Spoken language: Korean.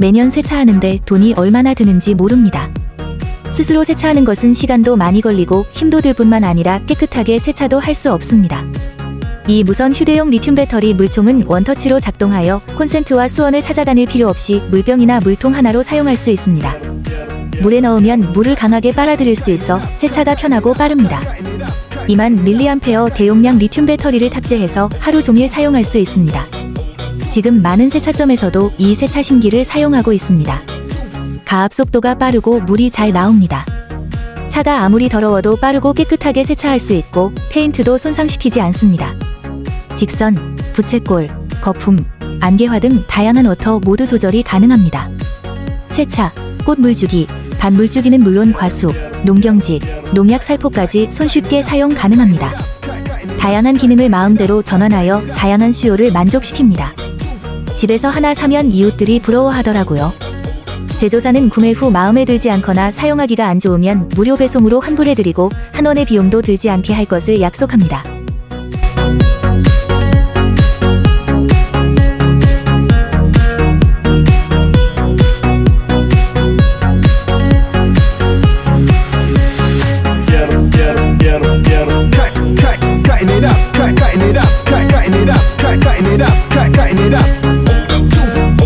매년 세차하는데 돈이 얼마나 드는지 모릅니다. 스스로 세차하는 것은 시간도 많이 걸리고 힘도 들 뿐만 아니라 깨끗하게 세차도 할 수 없습니다. 이 무선 휴대용 리튬 배터리 물총은 원터치로 작동하여 콘센트와 수원을 찾아다닐 필요 없이 물병이나 물통 하나로 사용할 수 있습니다. 물에 넣으면 물을 강하게 빨아들일 수 있어 세차가 편하고 빠릅니다. 2만 밀리암페어 대용량 리튬 배터리를 탑재해서 하루 종일 사용할 수 있습니다. 지금 많은 세차점에서도 이 세차 신기를 사용하고 있습니다. 가압 속도가 빠르고 물이 잘 나옵니다. 차가 아무리 더러워도 빠르고 깨끗하게 세차할 수 있고 페인트도 손상시키지 않습니다. 직선, 부채꼴, 거품, 안개화 등 다양한 워터 모드 조절이 가능합니다. 세차, 꽃 물주기, 밭 물주기는 물론 과수, 농경지, 농약 살포까지 손쉽게 사용 가능합니다. 다양한 기능을 마음대로 전환하여 다양한 수요를 만족시킵니다. 집에서 하나 사면 이웃들이 부러워하더라고요. 제조사는 구매 후 마음에 들지 않거나 사용하기가 안 좋으면 무료 배송으로 환불해드리고 한 원의 비용도 들지 않게 할 것을 약속합니다.